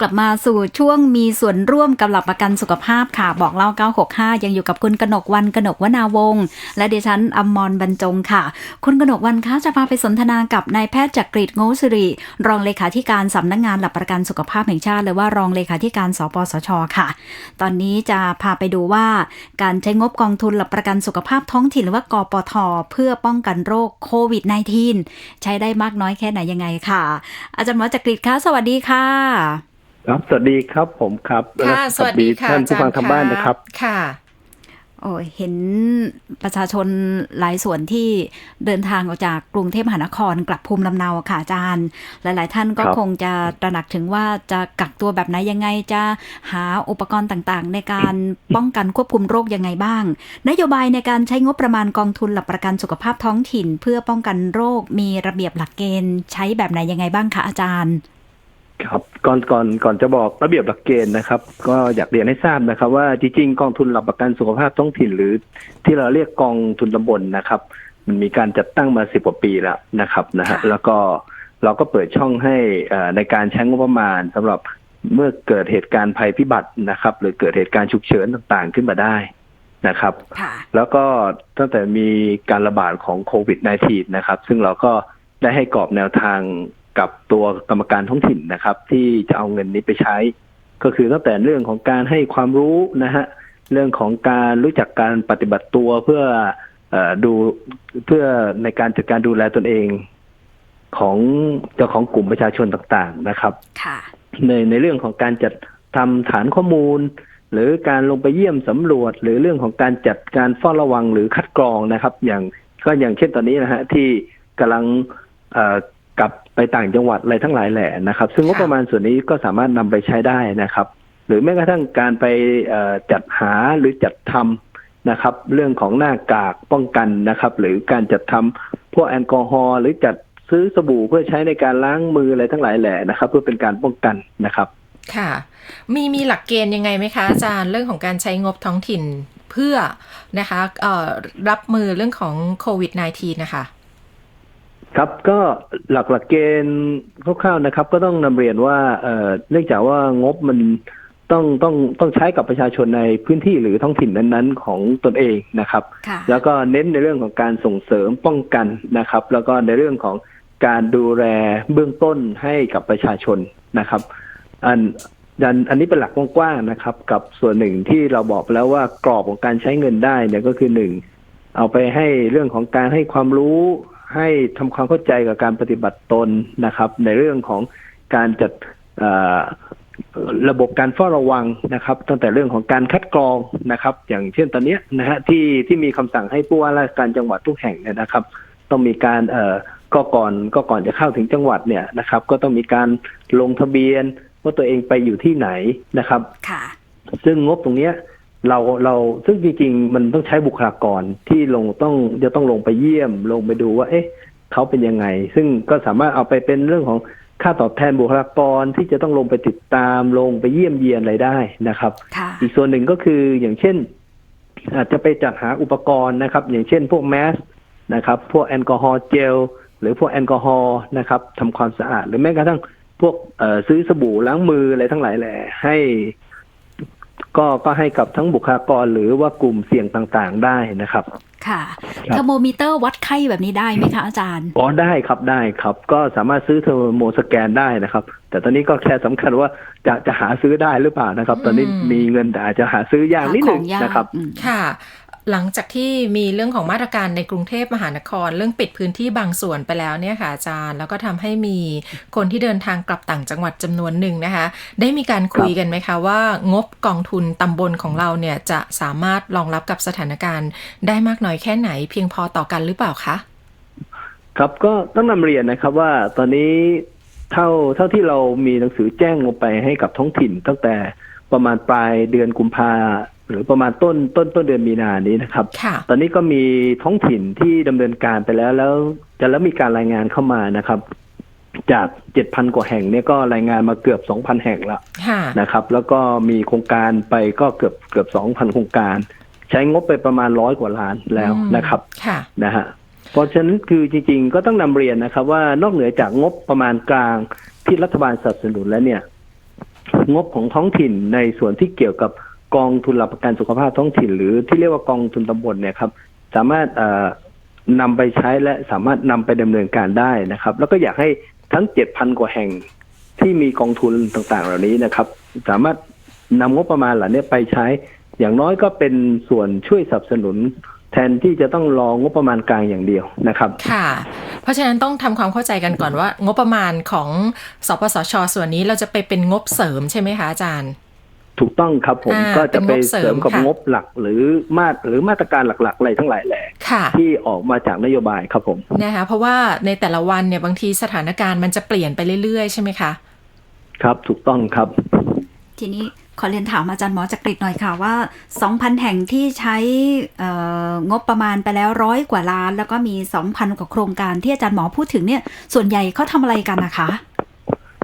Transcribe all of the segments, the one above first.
กลับมาสู่ช่วงมีส่วนร่วมกับหลักประกันสุขภาพค่ะ บอกเล่า 965 ยังอยู่กับคุณกนกวันกนกวนาวงศ์และดิฉันอมรบรรจงค่ะ คุณกนกวันคะจะพาไปสนทนากับนายแพทย์จักริดโงสิริรองเลขาธิการสำนักงงานหลักประกันสุขภาพแห่งชาติหรือว่ารองเลขาธิการสปสชค่ะ ตอนนี้จะพาไปดูว่า การใช้งบกองทุนหลักประกันสุขภาพท้องถิ่นหรือว่ากปทเพื่อป้องกันโรคโควิด -19 ใช้ได้มากน้อยแค่ไหนยังไงค่ะ อาจารย์หมอจักริดคะสวัสดีค่ะ ครับสวัสดีครับผมครับค่ะและสวัสดีค่ะท่านผู้ฟังอจรย์ทางบ้านนะครับ ค่ะโอ้ยเห็นประชาชนหลายส่วนที่เดินทางออกจากกรุงเทพมหานครกลับภูมิลำเนาค่ะอาจารย์ หลาย ๆ ท่านก็ครับคงจะตระหนักถึงว่าจะกักตัวแบบไหนยังไงจะหาอุปกรณ์ต่าง ๆ ในการป้องกันควบคุมโรคยังไงบ้าง นโยบายในการใช้งบประมาณกองทุนหลักประกันสุขภาพท้องถิ่น เพื่อป้องกันโรคมีระเบียบหลักเกณฑ์ใช้แบบไหนยังไงบ้างคะอาจารย์ ครับก่อนก่อนก่อนจะบอกระเบียบหลักเกณฑ์นะครับ ก็อยากเรียนให้ทราบนะครับ ว่าจริงๆกองทุนหลักประกันสุขภาพท้องถิ่นหรือ ที่เราเรียกกองทุนตำบลนะครับ มันมีการจัดตั้งมาสิบกว่าปีแล้วนะครับนะฮะค่ะแล้วก็เราก็เปิดช่องให้เอ่อในการใช้งบประมาณสำหรับเมื่อเกิดเหตุการณ์ภัยพิบัตินะครับ หรือเกิดเหตุการณ์ฉุกเฉินต่างๆ ขึ้นมาได้นะครับค่ะแล้วก็ตั้งแต่มีการระบาดของโควิด -19 นะครับ ซึ่งเราก็ได้ให้กรอบแนวทาง กับตัวกรรมการท้องถิ่นนะครับ ที่จะเอาเงินนี้ไปใช้ ก็คือตั้งแต่เรื่องของการให้ความรู้นะฮะเรื่องของการรู้จักการปฏิบัติตัวเพื่อเออดูเพื่อในการจัดการดูแลตนเองของเจ้าของกลุ่มประชาชนต่างๆนะครับค่ะในในเรื่องของการจัดทำฐานข้อมูล หรือการลงไปเยี่ยมสำรวจ หรือเรื่องของการจัดการเฝ้าระวังหรือคัดกรองนะครับ อย่างก็อย่างเช่นตอนนี้นะฮะที่กำลังเอ่อกลับ ไปต่างจังหวัดอะไรทั้งหลายแหล่นะครับ ซึ่งงบค่ะประมาณส่วนนี้ก็สามารถนำไปใช้ได้นะครับ หรือแม้กระทั่งการไปเอ่อจัดหาหรือจัดทำนะครับ เรื่องของหน้ากากป้องกันนะครับ หรือการจัดทำพวกแอลกอฮอล์หรือจัดซื้อสบู่เพื่อใช้ในการล้างมืออะไรทั้งหลายแหล่นะครับ เพื่อเป็นการป้องกันนะครับ ค่ะ มีมีหลักเกณฑ์ยังไงไหมคะอาจารย์เรื่องของการใช้งบท้องถิ่นเพื่อนะคะเอ่อรับมือเรื่องของโควิด -19 นะคะ ครับก็หลักหลักเกณฑ์คร่าวๆนะครับ ก็ต้องนำเรียนว่าเอ่อเนื่องจากว่างบมันต้องต้องต้องใช้กับประชาชนในพื้นที่หรือท้องถิ่นนั้นๆ ของตนเองนะครับค่ะแล้วก็เน้นในเรื่องของการส่งเสริมป้องกันนะครับ แล้วก็ในเรื่องของการดูแลเบื้องต้นให้กับประชาชนนะครับ อันอันอันนี้เป็นหลักกว้างๆนะครับ กับส่วนหนึ่งที่เราบอกไปแล้วว่ากรอบของการใช้เงินได้เนี่ยก็คือหนึ่งเอาไปให้เรื่องของการให้ความรู้ ให้ทำความเข้าใจกับการปฏิบัติตนนะครับ ในเรื่องของการจัดเอ่อระบบการเฝ้าระวังนะครับ ตั้งแต่เรื่องของการคัดกรองนะครับ อย่างเช่นตอนเนี้ยนะฮะที่ที่มีคำสั่งให้ผู้ว่าราชการจังหวัดทุกแห่งเนี่ยนะครับ ต้องมีการเอ่อก็ก่อนก็ก่อนจะเข้าถึงจังหวัดเนี่ยนะครับ ก็ต้องมีการลงทะเบียนว่าตัวเองไปอยู่ที่ไหนนะครับ ค่ะ ซึ่งงบตรงเนี้ย เราเราซึ่งจริงๆมันต้องใช้บุคลากรที่ลงต้องจะต้องลงไปเยี่ยม ลงไปดูว่า เอ๊ะเขาเป็นยังไง ซึ่งก็สามารถเอาไปเป็นเรื่องของค่าตอบแทนบุคลากรที่จะต้องลงไปติดตามลงไปเยี่ยมเยียนอะไรได้นะครับค่ะอีกส่วนหนึ่งก็คืออย่างเช่น อาจจะไปจัดหาอุปกรณ์นะครับ อย่างเช่น พวกแมสนะครับ พวกแอลกอฮอล์เจลหรือพวกแอลกอฮอล์นะครับทำความสะอาด หรือแม้กระทั่งพวกเอ่อซื้อสบู่ล้างมืออะไรทั้งหลายแหละให้ ก็ก็ให้กับทั้งบุคลากรหรือว่ากลุ่มเสี่ยงต่างๆได้นะครับ ค่ะครับเทอร์โมมิเตอร์วัดไข้แบบนี้ได้ไหมคะอาจารย์ อ๋อได้ครับได้ครับ ก็สามารถซื้อเทอร์โมสแกนได้นะครับ แต่ตอนนี้ก็แค่สำคัญว่าจะจะหาซื้อได้หรือเปล่านะครับ ตอนนี้อืมมีเงินแต่อาจจะหาซื้อยากนิดหนึ่งหาของยากนะครับอืมค่ะ หลังจากที่มีเรื่องของมาตรการในกรุงเทพมหานคร เรื่องปิดพื้นที่บางส่วนไปแล้วเนี่ยค่ะอาจารย์ แล้วก็ทำให้มีคนที่เดินทางกลับต่างจังหวัดจำนวนหนึ่งนะคะ ได้มีการคุยกันไหมคะว่างบกองทุนตำบลของเราเนี่ยจะสามารถรองรับกับสถานการณ์ได้มากน้อยแค่ไหนเพียงพอต่อกันหรือเปล่าคะครับก็ต้องนำเรียนนะครับว่าตอนนี้เท่าเท่าที่เรามีหนังสือแจ้งลงไปให้กับท้องถิ่นตั้งแต่ประมาณปลายเดือนกุมภา หรือประมาณต้นต้นต้นเดือนมีนานี้นะครับค่ะตอนนี้ก็มีท้องถิ่นที่ดำเนินการไปแล้วแล้วจะแล้วมีการรายงานเข้ามานะครับ จากเจ็ดพันกว่าแห่งเนี่ยก็รายงานมาเกือบสองพันแห่งแล้วค่ะนะครับ แล้วก็มีโครงการไปก็เกือบเกือบสองพันโครงการ ใช้งบไปประมาณร้อยกว่าล้านแล้วนะครับค่ะนะฮะเพราะฉะนั้นคือจริง ๆ ก็ต้องนำเรียนนะครับ ว่านอกเหนือจากงบประมาณกลางที่รัฐบาลสนับสนุนแล้วเนี่ย งบของท้องถิ่นในส่วนที่เกี่ยวกับ กองทุนหลักประกันสุขภาพท้องถิ่น หรือที่เรียกว่ากองทุนตำบลเนี่ยครับ สามารถเอ่อนำไปใช้และสามารถนำไปดำเนินการได้นะครับ แล้วก็อยากให้ทั้งเจ็ดพันกว่าแห่งที่มีกองทุนต่างๆ เหล่านี้นะครับ สามารถนำงบประมาณเหล่านี้ไปใช้ อย่างน้อยก็เป็นส่วนช่วยสนับสนุนแทนที่จะต้องรองบประมาณกลางอย่างเดียวนะครับ ค่ะ เพราะฉะนั้นต้องทำความเข้าใจกันก่อนว่า งบประมาณของสปสช ส่วนนี้เราจะไปเป็นงบเสริมใช่ไหมคะอาจารย์ ถูกต้องครับผมอ่าก็จะไปเป็นงบเสริเสริมมกับค่ะงบหลักหรือมาตรหรือมาตรการหลักๆอะไรทั้งหลายแหล่ค่ะที่ออกมาจากนโยบายครับผมนะคะเพราะว่าในแต่ละวันเนี่ยบางทีสถานการณ์มันจะเปลี่ยนไปเรื่อยๆ ใช่ไหมคะ ครับถูกต้องครับ ทีนี้ขอเรียนถามอาจารย์หมอจักริดหน่อยค่ะว่า 2,000 แห่งที่ใช้เอ่องบประมาณไปแล้วร้อยกว่าล้าน แล้วก็มี 2,000 กว่าโครงการที่อาจารย์หมอพูดถึงเนี่ยส่วนใหญ่เขาทำอะไรกันนะคะ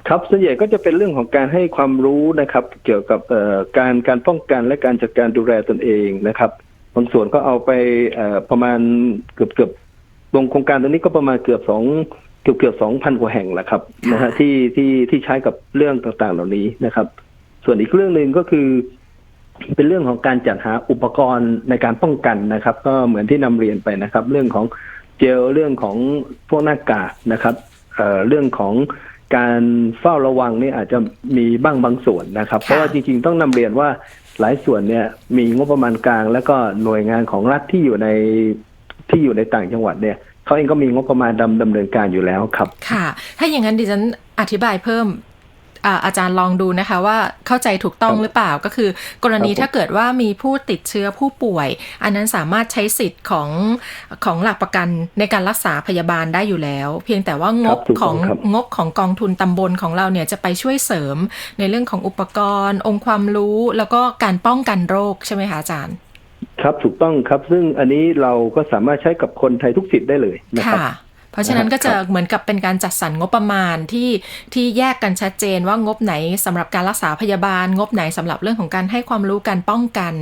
ครับส่วนใหญ่ก็จะเป็นเรื่องของการให้ความรู้นะครับ เกี่ยวกับการการป้องกันและการจัดการดูแลตนเองนะครับบางส่วนก็เอาไปประมาณเกือบเกือบลงโครงการตรงนี้ก็ประมาณเกือบสองเกือบเกือบสองพันกว่าแห่งแหละครับนะฮะที่ที่ที่ใช้กับเรื่องต่างๆ เหล่านี้นะครับ ส่วนอีกเรื่องหนึ่งก็คือ เป็นเรื่องของการจัดหาอุปกรณ์ในการป้องกันนะครับ ก็เหมือนที่นำเรียนไปนะครับ เรื่องของเจลเรื่องของพวกหน้ากากนะครับเเรื่องของ การเฝ้าระวังนี่อาจจะมีบ้างบางส่วนนะครับ เพราะว่าจริงๆต้องนำเรียนว่าหลายส่วนเนี่ยมีงบประมาณกลาง แล้วก็หน่วยงานของรัฐที่อยู่ในที่อยู่ในต่างจังหวัดเนี่ยเขาเองก็มีงบประมาณดำดำเนินการอยู่แล้วครับ ค่ะ ถ้าอย่างนั้นดิฉันอธิบายเพิ่ม อาอาจารย์ลองดูนะคะว่าเข้าใจถูกต้องครับหรือเปล่าก็คือ กรณีครับผมถ้าเกิดว่ามีผู้ติดเชื้อผู้ป่วย อันนั้นสามารถใช้สิทธิ์ของของหลักประกันในการรักษาพยาบาลได้อยู่แล้ว เพียงแต่ว่างบถูกขต้องครับงบของกองทุนตำบลของเราเนี่ยจะไปช่วยเสริมในเรื่องของอุปกรณ์ องค์ความรู้แล้วก็การป้องกันโรคใช่ไหมคะอาจารย์ ครับถูกต้องครับ ซึ่งอันนี้เราก็สามารถใช้กับคนไทยทุกสิทธิ์ได้เลยนะครับค่ะ เพราะฉะนั้นก็จะเหมือนกับเป็นการจัดสรรงบประมาณที่ที่แยกกันชัดเจนว่างบไหนสำหรับการรักษาพยาบาล งบไหนสำหรับเรื่องของการให้ความรู้การป้องกัน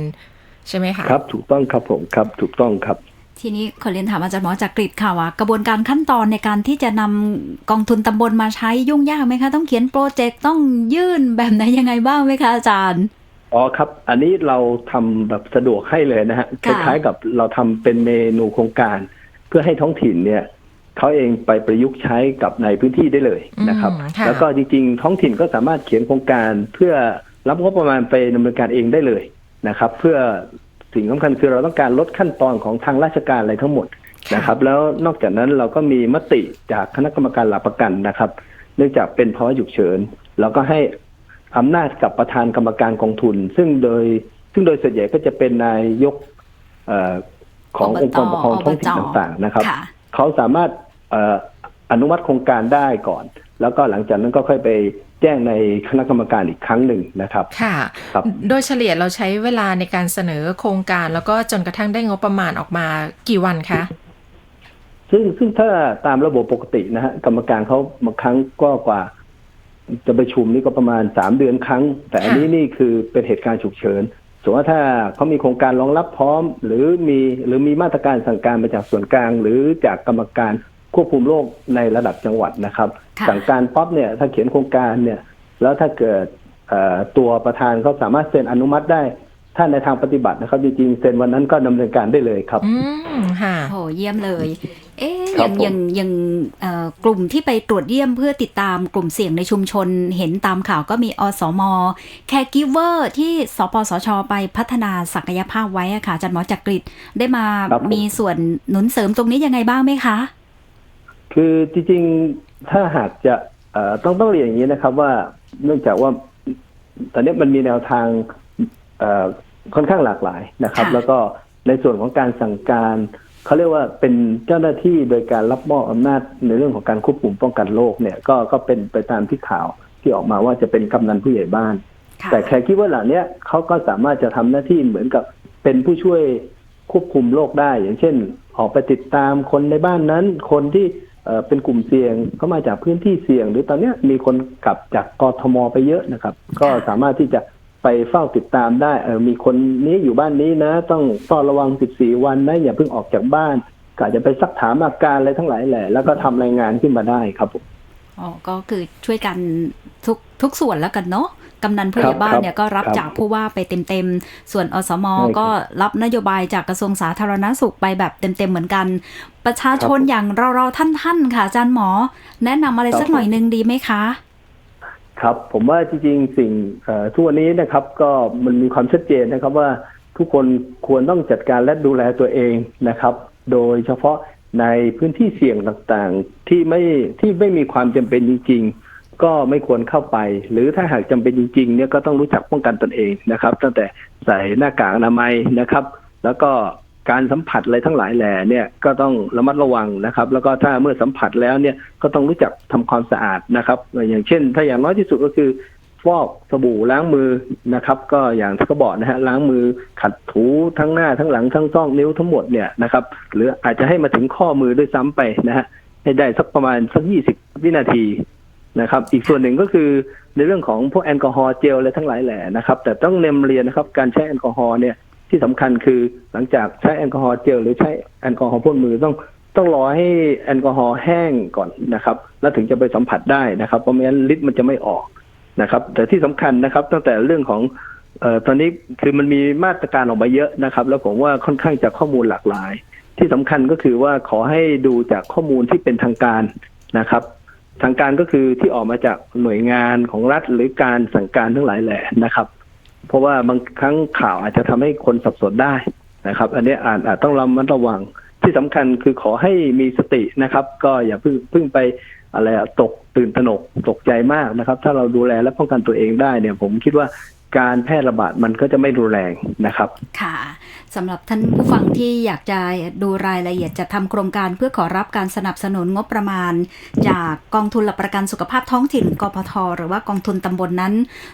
ใช่ไหมคะครับถูกต้องครับผมครับถูกต้องครับทีนี้ขอเรียนถามอาจารย์หมอจักริดค่ะว่ากระบวนการขั้นตอนในการที่จะนำกองทุนตำบลมาใช้ยุ่งยากไหมคะ ต้องเขียนโปรเจกต์ต้องยื่นแบบไหนยังไงบ้างไหมคะอาจารย์อ๋อครับ อันนี้เราทำแบบสะดวกให้เลยนะฮะคค่ะล้ายๆกับเราทำเป็นเมนูโครงการ เพื่อให้ท้องถิ่นเนี่ย เขาเองไปประยุกต์ใช้กับในพื้นที่ได้เลยนะครับอืมค่ะแล้วก็จริง ๆ ท้องถิ่นก็สามารถเขียนโครงการเพื่อรับงบประมาณไปดำเนินการเองได้เลยนะครับ เพื่อสิ่งสำคัญคือเราต้องการลดขั้นตอนของทางราชการอะไรทั้งหมดนะครับ แล้วนอกจากนั้นเราก็มีมติจากคณะกรรมการหลักประกันนะครับ เนื่องจากเป็นภาวะฉุกเฉินเราก็ให้อำนาจกับประธานกรรมการกองทุน ซึ่งโดยซึ่งโดยส่วนใหญ่ก็จะเป็นนายกเออขององค์กรปกครองท้องถิ่นต่างๆนะครับค่ะเขาสามารถเอ่ออนุมัติโครงการได้ก่อน แล้วก็หลังจากนั้นก็ค่อยไปแจ้งในคณะกรรมการอีกครั้งหนึ่งนะครับ ค่ะครับโดยเฉลี่ยเราใช้เวลาในการเสนอโครงการ แล้วก็จนกระทั่งได้งบประมาณออกมากี่วันคะซึ่งซึ่งถ้าตามระบบปกตินะฮะกรรมการเขาบางครั้งก็กว่า จะประชุมนี่ก็ประมาณสามเดือนครั้ง แต่อันนี้ค่ะนี่คือเป็นเหตุการณ์ฉุกเฉินสมมติว่าถ้าเขามีโครงการรองรับพร้อม หรือมีหรือมีมาตรการสั่งการมาจากส่วนกลาง หรือจากกรรมการ ควบคุมโรคในระดับจังหวัดนะครับค่ะสั่งการป๊อปเนี่ยถ้าเขียนโครงการเนี่ย แล้วถ้าเกิดเอ่อตัวประธานเขาสามารถเซ็นอนุมัติได้ถ้าในทางปฏิบัตินะครับ จริงๆ เซ็นวันนั้นก็ดำเนินการได้เลยครับ อืมค่ะโอ้เยี่ยมเลย เอ๊ะคอรัย่าบงผมอย่างอย่างเอ่อกลุ่มที่ไปตรวจเยี่ยมเพื่อติดตามกลุ่มเสี่ยงในชุมชน เห็นตามข่าวก็มีอสมแคร์กิเวอร์ที่สปสช ไปพัฒนาศักยภาพไว้อะค่ะอาจารย์หมอจักริดได้มาครับผมมีส่วนหนุนเสริมตรงนี้ยังไงบ้างไหมคะ คือจริงๆถ้าหากจะเอ่อต้องต้องเรียนอย่างนี้นะครับ ว่าเนื่องจากว่าตอนนี้มันมีแนวทางเอ่อค่อนข้างหลากหลายนะครับค่ะแล้วก็ในส่วนของการสั่งการเขาเรียกว่าเป็นเจ้าหน้าที่โดยการรับมอบอำนาจในเรื่องของการควบคุมป้องกันโรคเนี่ยก็ก็เป็นไปตามที่ข่าวที่ออกมาว่าจะเป็นกำนันผู้ใหญ่บ้านค่ะแต่แค่คิดว่าเหล่าเนี้ยเขาก็สามารถจะทำหน้าที่เหมือนกับเป็นผู้ช่วยควบคุมโรคได้ อย่างเช่น ออกไปติดตามคนในบ้านนั้น คนที่ เอ่อเป็นกลุ่มเสี่ยงเขามาจากพื้นที่เสี่ยง หรือตอนเนี้ยมีคนกลับจากกทมไปเยอะนะครับ ก็สามารถที่จะไปเฝ้าติดตามได้เออมีคนนี้อยู่บ้านนี้นะ ต้องเฝ้าระวัง 14 วันนะอย่าเพิ่งออกจากบ้านก็อาจจะไปซักถามอาการอะไรทั้งหลายแหละ แล้วก็ทำรายงานขึ้นมาได้ครับผม อ๋อก็คือช่วยกันทุกทุกส่วนแล้วกันเนาะกำนันผู้ใหญ่บ้านเนี่ยก็รับครับจากผู้ว่าไปเต็มๆ ส่วนอสมใช่ครับก็รับนโยบายจากกระทรวงสาธารณสุขไปแบบเต็มๆเหมือนกัน ประชาชนครับอย่างเราๆท่านๆค่ะอาจารย์หมอ แนะนำอะไรครับสักหน่อยนึงดีไหมคะ ครับผมว่าจริงๆสิ่งเอ่อทุกวันนี้นะครับก็มันมีความชัดเจนนะครับว่าทุกคนควรต้องจัดการและดูแลตัวเองนะครับ โดยเฉพาะ ในพื้นที่เสี่ยงต่างๆ ที่ไม่ที่ไม่มีความจำเป็นจริง ๆ ก็ไม่ควรเข้าไป หรือถ้าหากจำเป็นจริงๆเนี่ยก็ต้องรู้จักป้องกันตนเองนะครับ ตั้งแต่ใส่หน้ากากอนามัยนะครับ แล้วก็การสัมผัสอะไรทั้งหลายแหล่เนี่ยก็ต้องระมัดระวังนะครับ แล้วก็ถ้าเมื่อสัมผัสแล้วเนี่ยก็ต้องรู้จักทำความสะอาดนะครับ อย่างเช่น ถ้าอย่างน้อยที่สุดก็คือ ฟอกสบู่ล้างมือนะครับ ก็อย่างที่เขาบอกนะฮะล้างมือขัดถูทั้งหน้าทั้งหลังทั้งซ่องนิ้วทั้งหมดเนี่ยนะครับ หรืออาจจะให้มาถึงข้อมือด้วยซ้ำไปนะฮะให้ได้สักประมาณสักยี่สิบวินาทีนะครับ อีกส่วนหนึ่งก็คือในเรื่องของพวกแอลกอฮอล์เจลอะไรทั้งหลายแหล่นะครับ แต่ต้องเนมเรียนนะครับ การใช้แอลกอฮอล์เนี่ยที่สำคัญคือหลังจากใช้แอลกอฮอล์เจลหรือใช้แอลกอฮอล์พ่นมือต้องต้องรอให้แอลกอฮอล์แห้งก่อนนะครับ แล้วถึงจะไปสัมผัสได้นะครับเพราะไม่งั้นฤทธิ์มันจะไม่ออก นะครับ แต่ที่สำคัญนะครับ ตั้งแต่เรื่องของออตอนนี้คือมันมีมาตรการออกมาเยอะนะครับ แล้วผมว่าค่อนข้างจะข้อมูลหลากหลาย ที่สำคัญก็คือว่าขอให้ดูจากข้อมูลที่เป็นทางการนะครับ ทางการก็คือที่ออกมาจากหน่วยงานของรัฐหรือการสั่งการทั้งหลายแหละนะครับ เพราะว่าบางครั้งข่าวอาจจะทำให้คนสับสนได้นะครับ อันนี้อาจอาจต้องระมัดระวังที่สำคัญคือขอให้มีสตินะครับ ก็อย่าเพิ่งเพิ่งไป อะไรอะตกตื่นตระหนกตกใจมากนะครับ ถ้าเราดูแลและป้องกันตัวเองได้เนี่ย ผมคิดว่า การแพร่ระบาดมันก็จะไม่รุนแรงนะครับ ค่ะสำหรับท่านผู้ฟังที่อยากจะดูรายละเอียดจะทำโครงการเพื่อขอรับการสนับสนุนงบประมาณ จากกองทุนหลักประกันสุขภาพท้องถิ่นกพทหรือว่ากองทุนตำบลนนั้น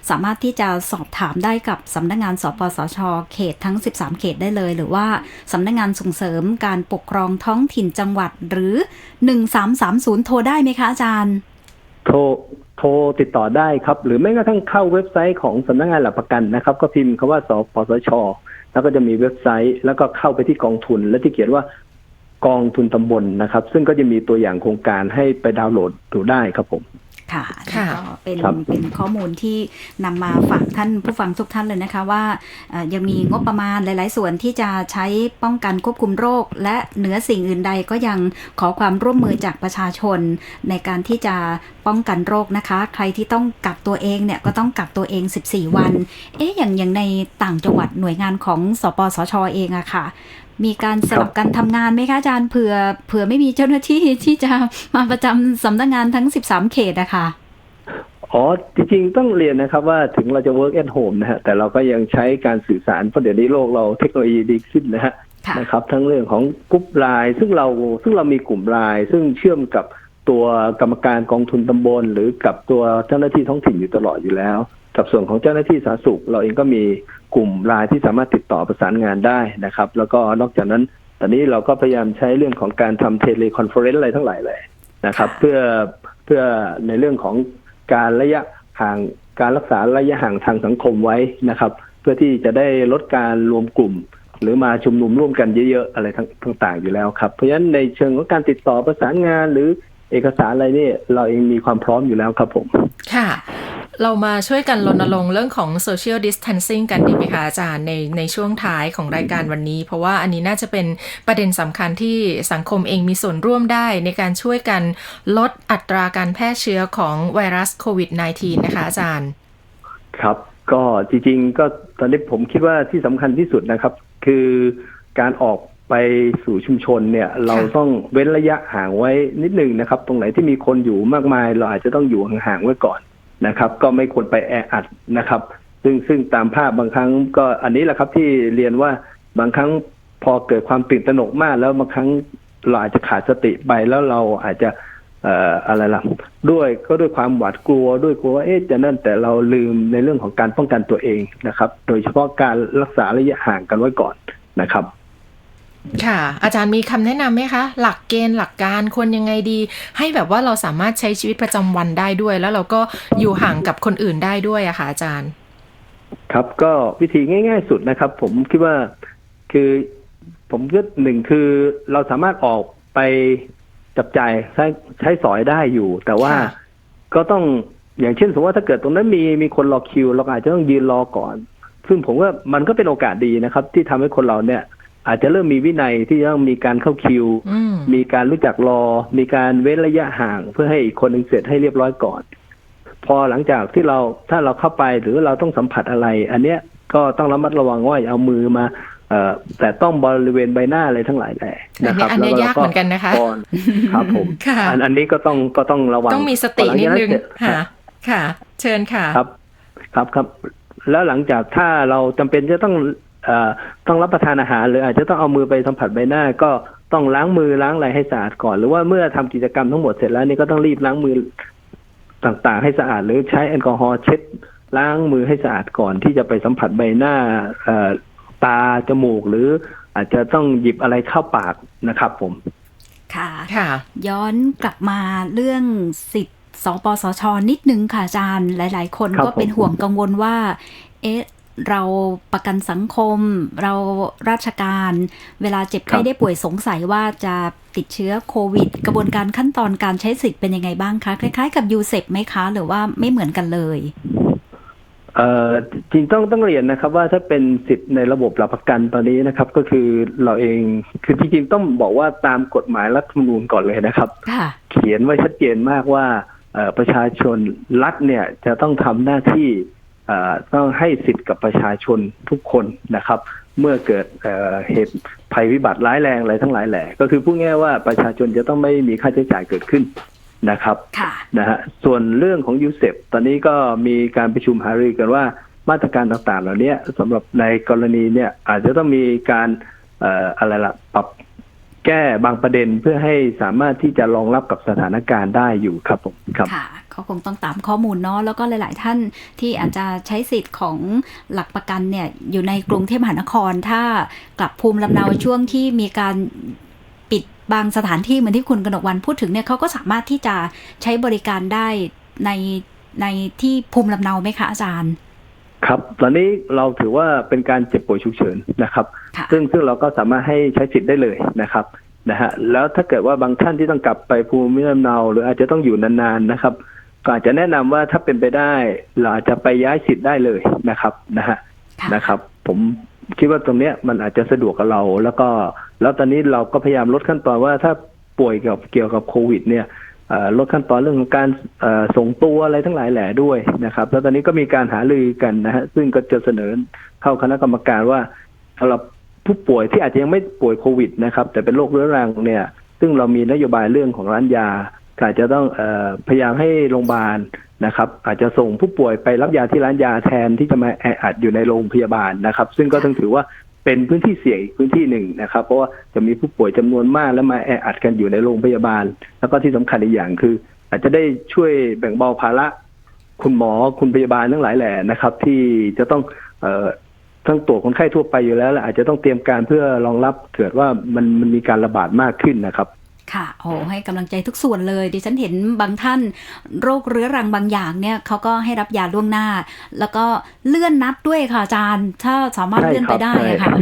สามารถที่จะสอบถามได้กับสำนักงาน สปสช เขตทั้ง 13 เขตได้เลย หรือว่าสำนักงานส่งเสริมการปกครองท้องถิ่นจังหวัดหรือ 1330 โทรได้ไหมคะอาจารย์ โทร โทรติดต่อได้ครับ หรือไม่กระทั่งเข้าเว็บไซต์ของสำนักงานหลักประกันนะครับ ก็พิมพ์คำว่าสปสช แล้วก็จะมีเว็บไซต์ แล้วก็เข้าไปที่กองทุน และที่เขียนว่ากองทุนตำบลนะครับ ซึ่งก็จะมีตัวอย่างโครงการให้ไปดาวน์โหลดดูได้ครับผม ค่ะค่ะนี่ก็เป็นครับเป็นข้อมูลที่นำมาฝากท่านผู้ฟังทุกท่านเลยนะคะว่าเอ่อยังมีงบประมาณหลาย ๆ ส่วนที่จะใช้ป้องกันควบคุมโรค และเหนือสิ่งอื่นใดก็ยังขอความร่วมมือจากประชาชน ในการที่จะป้องกันโรคนะคะ ใครที่ต้องกักตัวเองเนี่ยก็ต้องกักตัวเอง 14 วัน เอ๊ะอย่างอย่างในต่างจังหวัดหน่วยงานของสปสชเองอะค่ะ มีการสลับกันทำงานไหมคะอาจารย์เผื่อเผื่อไม่มีเจ้าหน้าที่ที่จะมาประจำสำนักงานทั้ง 13 เขตอะค่ะอ๋อ จริงๆ ต้องเรียนนะครับว่าถึงเราจะ work at home นะฮะ แต่เราก็ยังใช้การสื่อสาร เพราะเดี๋ยวนี้โลกเราเทคโนโลยีดีขึ้นนะฮะค่ะนะครับ ทั้งเรื่องของกลุ่มไลน์ซึ่งเราซึ่งเรามีกลุ่มไลน์ซึ่งเชื่อมกับตัวกรรมการกองทุนตำบล หรือกับตัวเจ้าหน้าที่ท้องถิ่นอยู่ตลอดอยู่แล้ว กับส่วนของเจ้าหน้าที่สาธารณสุข เราเองก็มีกลุ่มไลน์ที่สามารถติดต่อประสานงานได้นะครับ แล้วก็นอกจากนั้น ตอนนี้เราก็พยายามใช้เรื่องของการทำเทเลคอนเฟอเรนซ์อะไรทั้งหลายเลยนะครับ เพื่อเพื่อในเรื่องของการระยะห่างการรักษาระยะห่างทางสังคมไว้นะครับ เพื่อที่จะได้ลดการรวมกลุ่ม หรือมาชุมนุมร่วมกันเยอะๆอะไรทั้งต่างๆอยู่แล้วครับ เพราะฉะนั้นในเชิงของการติดต่อประสานงานหรือเอกสารอะไรนี่เราเองมีความพร้อมอยู่แล้วครับผม ค่ะ เรามาช่วยกันรณรงค์เรื่องของ social distancing กันดีไหมคะอาจารย์ในในช่วงท้ายของรายการวันนี้ เพราะว่าอันนี้น่าจะเป็นประเด็นสำคัญที่สังคมเองมีส่วนร่วมได้ ในการช่วยกันลดอัตราการแพร่เชื้อของไวรัสโควิด -19 นะคะอาจารย์ ครับก็จริง ๆ ก็ตอนนี้ผมคิดว่าที่สำคัญที่สุดนะครับ คือการออกไปสู่ชุมชนเนี่ย เราต้องเว้นระยะห่างไว้นิดหนึ่งนะครับ ตรงไหนที่มีคนอยู่มากมาย เราอาจจะต้องอยู่ห่างๆไว้ก่อน นะครับ ก็ไม่ควรไปแออัดนะครับ ซึ่งซึ่งตามภาพบางครั้งก็อันนี้แหละครับที่เรียนว่าบางครั้งพอเกิดความตื่นตระหนกมาก แล้วบางครั้งเราอาจจะขาดสติไปแล้วเราอาจจะเอ่ออะไรล่ะด้วยก็ด้วยความหวาดกลัวด้วยกลัวว่าเอ๊ะจะนั่นแต่เราลืมในเรื่องของการป้องกันตัวเองนะครับ โดยเฉพาะการรักษาระยะห่างกันไว้ก่อนนะครับ ค่ะ อาจารย์มีคำแนะนำไหมคะ หลักเกณฑ์หลักการควรยังไงดี ให้แบบว่าเราสามารถใช้ชีวิตประจำวันได้ด้วย แล้วเราก็อยู่ห่างกับคนอื่นได้ด้วยอะค่ะอาจารย์ ครับก็วิธีง่าย ๆ สุดนะครับ ผมคิดว่าคือผมคิดหนึ่งคือเราสามารถออกไปจับจ่ายใช้ใช้สอยได้อยู่ แต่ว่าค่ะก็ต้องอย่างเช่นสมมติว่าถ้าเกิดตรงนั้นมีมีคนรอคิว เราก็อาจจะต้องยืนรอก่อน ซึ่งผมว่ามันก็เป็นโอกาสดีนะครับ ที่ทำให้คนเราเนี่ย อาจจะเริ่มมีวินัยที่จะต้องมีการเข้าคิว อืมมีการรู้จักรอ มีการเว้นระยะห่างเพื่อให้อีกคนหนึ่งเสร็จให้เรียบร้อยก่อน พอหลังจากที่เราถ้าเราเข้าไปหรือเราต้องสัมผัสอะไร อันเนี้ยก็ต้องระมัดระวังว่าอย่าเอามือมาเอ่อแต่ต้องบริเวณใบหน้าอะไรทั้งหลายแหละอันนะคนี้รับอันนี้ยากเหมือนกันนะคะก่อนครับผมค่ะ อันอันนี้ก็ต้องก็ต้องระวังต้องมีสตินิดนึงพอหลัจากค่ะ ค่ะ เชิญค่ะ ครับครับครับ แล้วหลังจากถ้าเราจำเป็นจะต้องเอ่อ ต้องรับประทานอาหาร หรืออาจจะต้องเอามือไปสัมผัสใบหน้า ก็ต้องล้างมือล้างอะไรให้สะอาดก่อน หรือว่าเมื่อทำกิจกรรมทั้งหมดเสร็จแล้วนี่ก็ต้องรีบล้างมือต่างๆ ให้สะอาด หรือใช้แอลกอฮอล์เช็ดล้างมือให้สะอาดก่อนที่จะไปสัมผัสใบหน้าเอ่อตาจมูกหรืออาจจะต้องหยิบอะไรเข้าปากนะครับผม ค่ะค่ะ ย้อนกลับมาเรื่องสิทธิ์สปสช นิดนึงค่ะอาจารย์ หลาย ๆ คนครับก็เป็นผมห่วงกังวลว่า เอ๊ะ เราประกันสังคม เราราชการ เวลาเจ็บไข้ได้ป่วยสงสัยว่าจะติดเชื้อโควิด กระบวนการขั้นตอนการใช้สิทธิ์เป็นยังไงบ้างคะ คล้ายๆ กับยูเซปไหมคะ หรือว่าไม่เหมือนกันเลยเอ่อจริงต้องต้องเรียนนะครับว่าถ้าเป็นสิทธิ์ในระบบหลักประกันตอนนี้นะครับ ก็คือเราเองคือจริงๆต้องบอกว่าตามกฎหมายรัฐธรรมนูญก่อนเลยนะครับค่ะเขียนไว้ชัดเจนมากว่าเอ่อประชาชนรัฐเนี่ยจะต้องทำหน้าที่เอ่อ ต้องให้สิทธิ์กับประชาชนทุกคนนะครับ เมื่อเกิดเอ่อเหตุภัยวิบัติร้ายแรงอะไรทั้งหลายแหล่ก็คือพูดง่ายๆว่าประชาชนจะต้องไม่มีค่าใช้จ่ายเกิดขึ้นนะครับค่ะนะฮะส่วนเรื่องของยูเซปตอนนี้ก็มีการประชุมหารือกันว่ามาตรการต่างๆ เหล่านี้สำหรับในกรณีเนี่ยอาจจะต้องมีการเอ่ออะไรล่ะปรับแก้บางประเด็นเพื่อให้สามารถที่จะรองรับกับสถานการณ์ได้อยู่ครับผมครับ ค่ะเขาคงต้องตามข้อมูลเนาะแล้วก็หลาย ๆ ท่านที่อาจจะใช้สิทธิ์ของหลักประกันเนี่ยอยู่ในกรุงเทพมหานคร ถ้ากลับภูมิลำเนาช่วงที่มีการปิดบางสถานที่เหมือนที่คุณกนกวันพูดถึงเนี่ยเขาก็สามารถที่จะใช้บริการได้ในในที่ภูมิลำเนาไหมคะอาจารย์ครับ ตอนนี้เราถือว่าเป็นการเจ็บป่วยฉุกเฉินนะครับค่ะซึ่งซึ่งเราก็สามารถให้ใช้สิทธิ์ได้เลยนะครับนะฮะแล้วถ้าเกิดว่าบางท่านที่ต้องกลับไปภูมิลำเนา หรืออาจจะต้องอยู่นานๆนะครับ ก็อาจจะแนะนำว่าถ้าเป็นไปได้เราอาจจะไปย้ายสิทธิ์ได้เลยนะครับนะฮะค่ะนะครับ ผมคิดว่าตรงเนี้ยมันอาจจะสะดวกกับเรา แล้วก็แล้วตอนนี้เราก็พยายามลดขั้นตอนว่าถ้าป่วยกับเกี่ยวกับโควิด เนี่ยเอ่อลดขั้นตอนเรื่องของการเอ่อส่งตัวอะไรทั้งหลายแหล่ด้วยนะครับ แล้วตอนนี้ก็มีการหารือกันนะฮะซึ่งก็จะเสนอเข้าคณะกรรมการว่าสำหรับผู้ป่วยที่อาจจะยังไม่ป่วยโควิดนะครับ แต่เป็นโรคเรื้อรังเนี่ย ซึ่งเรามีนโยบายเรื่องของร้านยาก็ อาจจะต้องอพยายามให้โรงพยาบาลนะครับ อาจจะส่งผู้ป่วยไปรับยาที่ร้านยาแทนที่จะมาแออัดอยู่ในโรงพยาบาลนะครับ ซึ่งก็ต้องถือว่าเป็นพื้นที่เสี่ยงพื้นที่หนึ่งนะครับ เพราะว่าจะมีผู้ป่วยจำนวนมากแล้วมาแออัดกันอยู่ในโรงพยาบาล แล้วก็ที่สำคัญอีกอย่างคือ อาจจะได้ช่วยแบ่งเบาภาระคุณหมอคุณพยาบาลทั้งหลายแหล่นะครับ ที่จะต้องเอ่อทั้งตัวจคนไข้ทั่วไปอยู่แล้วและอาจจะต้องเตรียมการเพื่อรองรับเกิดว่ามันมันมีการระบาดมากขึ้นนะครับ ค่ะโอ้ให้กำลังใจทุกส่วนเลย ดิฉันเห็นบางท่านโรคเรื้อรังบางอย่างเนี่ยเขาก็ให้รับยาล่วงหน้า แล้วก็เลื่อนนัดด้วยค่ะอาจารย์ ถ้าสามารถใช่เลื่อนไปครับได้ใช่อะค่ะ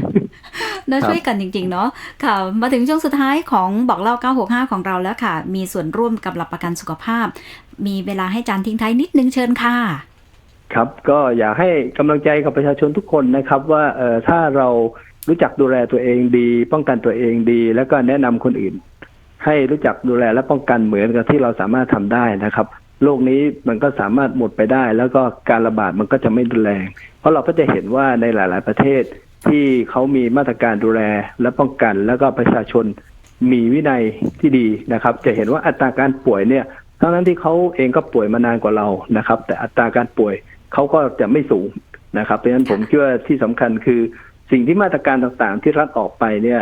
น่าครับช่วยกันจริง ๆ เนาะค่ะ มาถึงช่วงสุดท้ายของบอกเล่า 965 ของเราแล้วค่ะ มีส่วนร่วมกับหลักประกันสุขภาพ มีเวลาให้อาจารย์ทิ้งท้ายนิดนึงเชิญค่ะครับก็อยากให้กำลังใจกับประชาชนทุกคนนะครับ ว่าเอ่อถ้าเรารู้จักดูแลตัวเองดี ป้องกันตัวเองดี แล้วก็แนะนำคนอื่น ให้รู้จักดูแลและป้องกันเหมือนกับที่เราสามารถทำได้นะครับโรคนี้มันก็สามารถหมดไปได้ แล้วก็การระบาดมันก็จะไม่รุนแรง เพราะเราก็จะเห็นว่าในหลาย ๆ ประเทศที่เขามีมาตรการดูแลและป้องกัน แล้วก็ประชาชนมีวินัยที่ดีนะครับ จะเห็นว่าอัตราการป่วยเนี่ยทั้งนั้นที่เขาเองก็ป่วยมานานกว่าเรานะครับ แต่อัตราการป่วยเขาก็จะไม่สูงนะครับเพราะฉะนั้นผมคิดว่าที่สำคัญคือสิ่งที่มาตรการต่างๆ ที่รัฐออกไปเนี่ย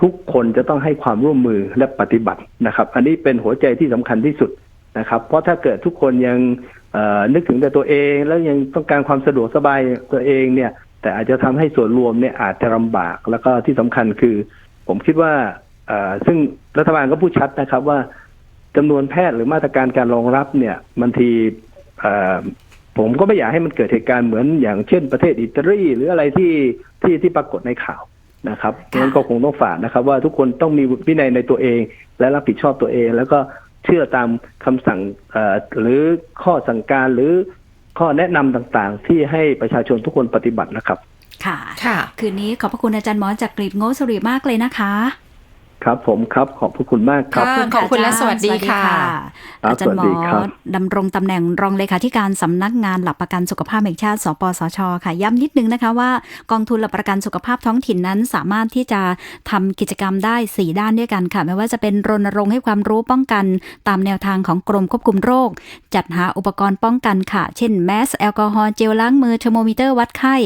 ทุกคนจะต้องให้ความร่วมมือและปฏิบัตินะครับ อันนี้เป็นหัวใจที่สำคัญที่สุดนะครับ เพราะถ้าเกิดทุกคนยังนึกถึงแต่ตัวเอง แล้วยังต้องการความสะดวกสบายตัวเองเนี่ย แต่อาจจะทำให้ส่วนรวมเนี่ยอาจจะลำบากแล้วก็ที่สำคัญคือ ผมคิดว่าซึ่งรัฐบาลก็พูดชัดนะครับว่าจำนวนแพทย์หรือมาตรการการรองรับเนี่ยบางทีผมก็ไม่อยากให้มันเกิดเหตุการณ์เหมือนอย่างเช่นประเทศอิตาลีหรืออะไรที่ที่ที่ปรากฏในข่าว นะครับเพราะฉะนั้นก็คงต้องฝากนะครับ ว่าทุกคนต้องมีวินัยในตัวเอง และรับผิดชอบตัวเอง แล้วก็เชื่อตามคำสั่งเอ่อหรือข้อสั่งการหรือข้อแนะนำต่างๆ ที่ให้ประชาชนทุกคนปฏิบัตินะครับ ค่ะ ค่ะ คืนนี้ขอบพระคุณอาจารย์หมอจากกรีฑโงสุริมากเลยนะคะ ครับผมครับขอบพระคุณมากครับ ค่ะขอบคุณและสวัสดีค่ะ ครับอาจารย์หมสวัอสดีครับ ดำรงตำแหน่งรองเลขาธิการสำนักงานหลักประกันสุขภาพแห่งชาติ สปสช ค่ะ ย้ำนิดนึงนะคะว่ากองทุนหลักประกันสุขภาพท้องถิ่นนั้นสามารถที่จะทำกิจกรรมได้ 4 ด้านด้วยกันค่ะ ไม่ว่าจะเป็นรณรงค์ให้ความรู้ป้องกัน ตามแนวทางของกรมควบคุมโรค จัดหาอุปกรณ์ป้องกันค่ะ เช่นแมสแอลกอฮอล์เจลล้างมือเทอร์โมมิเตอร์วัดไข้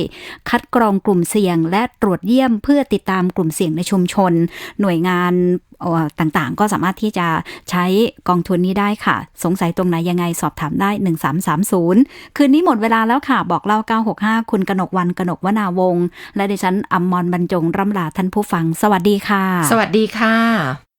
คัดกรองกลุ่มเสี่ยง และตรวจเยี่ยมเพื่อติดตามกลุ่มเสี่ยงในชุมชน หน่วยงานเอ่อต่างๆ ก็สามารถที่จะใช้กองทุนนี้ได้ค่ะ สงสัยตรงไหนยังไงสอบถามได้ 1330 คืนนี้หมดเวลาแล้วค่ะ บอกเล่า 965 คุณกนกวันกนกวนาวง และดิฉันอมมรบรรจงร่ำลาท่านผู้ฟัง สวัสดีค่ะ สวัสดีค่ะ